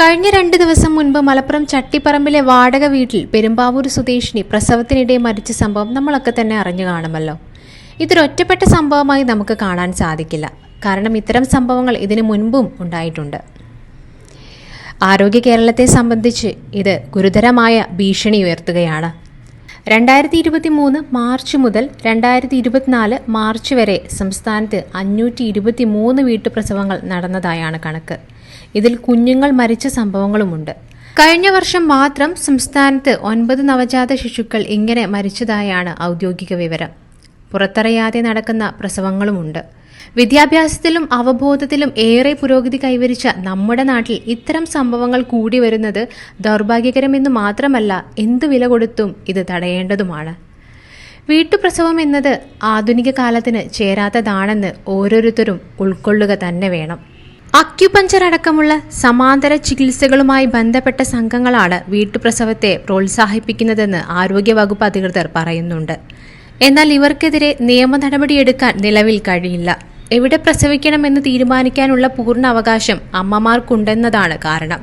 കഴിഞ്ഞ രണ്ട് ദിവസം മുൻപ് മലപ്പുറം ചട്ടിപ്പറമ്പിലെ വാടക വീട്ടിൽ പെരുമ്പാവൂർ സ്വദേശിനി പ്രസവത്തിനിടെ മരിച്ച സംഭവം നമ്മളൊക്കെ തന്നെ അറിഞ്ഞു കാണുമല്ലോ. ഇതൊരൊറ്റപ്പെട്ട സംഭവമായി നമുക്ക് കാണാൻ സാധിക്കില്ല. കാരണം ഇത്തരം സംഭവങ്ങൾ ഇതിനു മുൻപും ഉണ്ടായിട്ടുണ്ട്. ആരോഗ്യ കേരളത്തെ സംബന്ധിച്ച് ഇത് ഗുരുതരമായ ഭീഷണി ഉയർത്തുകയാണ്. രണ്ടായിരത്തി ഇരുപത്തി മൂന്ന് മാർച്ച് മുതൽ രണ്ടായിരത്തി ഇരുപത്തിനാല് മാർച്ച് വരെ സംസ്ഥാനത്ത് അഞ്ഞൂറ്റി ഇരുപത്തി മൂന്ന് വീട്ടുപ്രസവങ്ങൾ നടന്നതായാണ് കണക്ക്. ഇതിൽ കുഞ്ഞുങ്ങൾ മരിച്ച സംഭവങ്ങളുമുണ്ട്. കഴിഞ്ഞ വർഷം മാത്രം സംസ്ഥാനത്ത് ഒൻപത് നവജാത ശിശുക്കൾ ഇങ്ങനെ മരിച്ചതായാണ് ഔദ്യോഗിക വിവരം. പുറത്തറിയാതെ നടക്കുന്ന പ്രസവങ്ങളുമുണ്ട്. വിദ്യാഭ്യാസത്തിലും അവബോധത്തിലും ഏറെ പുരോഗതി കൈവരിച്ച നമ്മുടെ നാട്ടിൽ ഇത്തരം സംഭവങ്ങൾ കൂടി വരുന്നത് ദൗർഭാഗ്യകരമെന്ന് മാത്രമല്ല എന്ത് വില കൊടുത്തും ഇത് തടയേണ്ടതുമാണ്. വീട്ടുപ്രസവം എന്നത് ആധുനിക കാലത്തിന് ചേരാത്തതാണെന്ന് ഓരോരുത്തരും ഉൾക്കൊള്ളുക തന്നെ വേണം. അക്യുപഞ്ചർ അടക്കമുള്ള സമാന്തര ചികിത്സകളുമായി ബന്ധപ്പെട്ട സംഘങ്ങളാണ് വീട്ടുപ്രസവത്തെ പ്രോത്സാഹിപ്പിക്കുന്നതെന്ന് ആരോഗ്യവകുപ്പ് അധികൃതർ പറയുന്നുണ്ട്. എന്നാൽ ഇവർക്കെതിരെ നിയമ നടപടിയെടുക്കാൻ നിലവിൽ കഴിയില്ല. എവിടെ പ്രസവിക്കണമെന്ന് തീരുമാനിക്കാനുള്ള പൂർണ അവകാശം അമ്മമാർക്കുണ്ടെന്നതാണ് കാരണം.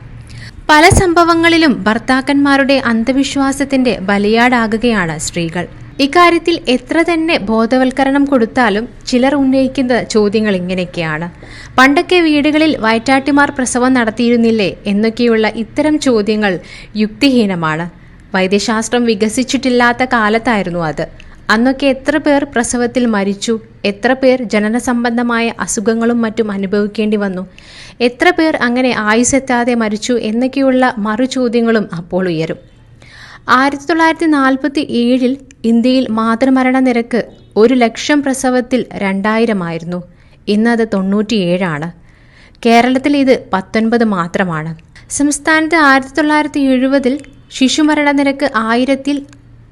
പല സംഭവങ്ങളിലും ഭർത്താക്കന്മാരുടെ അന്ധവിശ്വാസത്തിന്റെ ബലിയാടാകുകയാണ് സ്ത്രീകൾ. ഇക്കാര്യത്തിൽ എത്ര തന്നെ ബോധവൽക്കരണം കൊടുത്താലും ചിലർ ഉന്നയിക്കുന്ന ചോദ്യങ്ങൾ ഇങ്ങനെയൊക്കെയാണ്. പണ്ടൊക്കെ വീടുകളിൽ വയറ്റാട്ടിമാർ പ്രസവം നടത്തിയിരുന്നില്ലേ എന്നൊക്കെയുള്ള ഇത്തരം ചോദ്യങ്ങൾ യുക്തിഹീനമാണ്. വൈദ്യശാസ്ത്രം വികസിച്ചിട്ടില്ലാത്ത കാലത്തായിരുന്നു അത്. അന്നൊക്കെ എത്ര പേർ പ്രസവത്തിൽ മരിച്ചു എത്ര പേർ ജനന സംബന്ധമായ അസുഖങ്ങളും മറ്റും അനുഭവിക്കേണ്ടി വന്നു എത്ര പേർ അങ്ങനെ ആയുസെത്താതെ മരിച്ചു എന്നൊക്കെയുള്ള മറുചോദ്യങ്ങളും അപ്പോൾ ഉയരും. ആയിരത്തി തൊള്ളായിരത്തി നാൽപ്പത്തി ഏഴിൽ ഇന്ത്യയിൽ മാതൃമരണ നിരക്ക് ഒരു ലക്ഷം പ്രസവത്തിൽ രണ്ടായിരമായിരുന്നു. ഇന്നത് തൊണ്ണൂറ്റിയേഴാണ്. കേരളത്തിൽ ഇത് പത്തൊൻപത് മാത്രമാണ്. സംസ്ഥാനത്ത് ആയിരത്തി തൊള്ളായിരത്തി എഴുപതിൽ ശിശുമരണ നിരക്ക് ആയിരത്തിൽ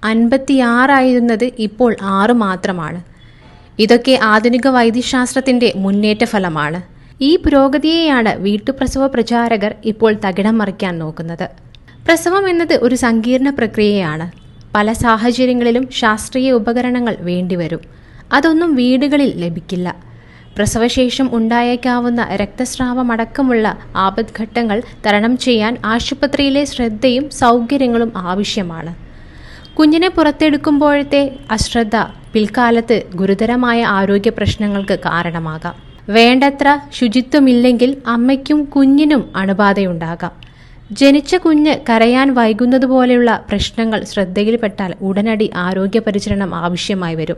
അൻപത്തിയാറായിരുന്നത് ഇപ്പോൾ ആറ് മാത്രമാണ്. ഇതൊക്കെ ആധുനിക വൈദ്യശാസ്ത്രത്തിന്റെ മുന്നേറ്റ ഫലമാണ് ഈ പുരോഗതിയെയാണ് വീട്ടുപ്രസവ പ്രചാരകർ ഇപ്പോൾ തകിടം മറിക്കാൻ നോക്കുന്നത്. പ്രസവം എന്നത് ഒരു സങ്കീർണ പ്രക്രിയയാണ്. പല സാഹചര്യങ്ങളിലും ശാസ്ത്രീയ ഉപകരണങ്ങൾ വേണ്ടിവരും. അതൊന്നും വീടുകളിൽ ലഭിക്കില്ല. പ്രസവശേഷം ഉണ്ടായേക്കാവുന്ന രക്തസ്രാവമടക്കമുള്ള ആപദ്ഘട്ടങ്ങൾ തരണം ചെയ്യാൻ ആശുപത്രിയിലെ ശ്രദ്ധയും സൗകര്യങ്ങളും ആവശ്യമാണ്. കുഞ്ഞിനെ പുറത്തെടുക്കുമ്പോഴത്തെ അശ്രദ്ധ പിൽക്കാലത്ത് ഗുരുതരമായ ആരോഗ്യ പ്രശ്നങ്ങൾക്ക് കാരണമാകാം. വേണ്ടത്ര ശുചിത്വമില്ലെങ്കിൽ അമ്മയ്ക്കും കുഞ്ഞിനും അണുബാധയുണ്ടാകാം. ജനിച്ച കുഞ്ഞ് കരയാൻ വൈകുന്നതുപോലെയുള്ള പ്രശ്നങ്ങൾ ശ്രദ്ധയിൽപ്പെട്ടാൽ ഉടനടി ആരോഗ്യ പരിചരണം ആവശ്യമായി വരും.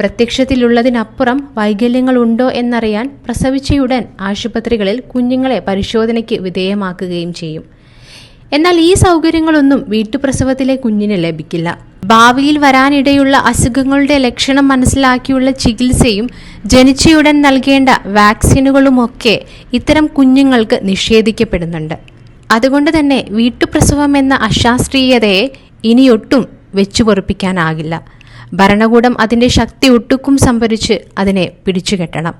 പ്രത്യക്ഷത്തിലുള്ളതിനപ്പുറം വൈകല്യങ്ങളുണ്ടോ എന്നറിയാൻ പ്രസവിച്ചയുടൻ ആശുപത്രികളിൽ കുഞ്ഞുങ്ങളെ പരിശോധനയ്ക്ക് വിധേയമാക്കുകയും ചെയ്യും. എന്നാൽ ഈ സൗകര്യങ്ങളൊന്നും വീട്ടുപ്രസവത്തിലെ കുഞ്ഞിന് ലഭിക്കില്ല. ഭാവിയിൽ വരാനിടയുള്ള അസുഖങ്ങളുടെ ലക്ഷണം മനസ്സിലാക്കിയുള്ള ചികിത്സയും ജനിച്ചയുടൻ നൽകേണ്ട വാക്സിനുകളുമൊക്കെ ഇത്തരം കുഞ്ഞുങ്ങൾക്ക് നിഷേധിക്കപ്പെടുന്നുണ്ട്. അതുകൊണ്ട് തന്നെ വീട്ടുപ്രസവം എന്ന അശാസ്ത്രീയതയെ ഇനിയൊട്ടും വെച്ചു പൊറുപ്പിക്കാനാകില്ല ഭരണകൂടം അതിന്റെ ശക്തി ഒട്ടുക്കും സംഭരിച്ച് അതിനെ പിടിച്ചുകെട്ടണം.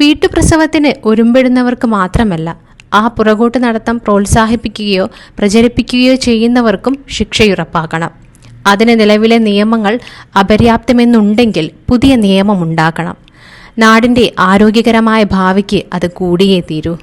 വീട്ടുപ്രസവത്തിന് ഒരുമ്പെടുന്നവർക്ക് മാത്രമല്ല ആ പുറകോട്ട് നടത്തം പ്രോത്സാഹിപ്പിക്കുകയോ പ്രചരിപ്പിക്കുകയോ ചെയ്യുന്നവർക്കും ശിക്ഷയുറപ്പാക്കണം അതിന് നിലവിലെ നിയമങ്ങൾ അപര്യാപ്തമെന്നുണ്ടെങ്കിൽ പുതിയ നിയമം ഉണ്ടാക്കണം നാടിന്റെ ആരോഗ്യകരമായ ഭാവിക്ക് അത് കൂടിയേ തീരൂ.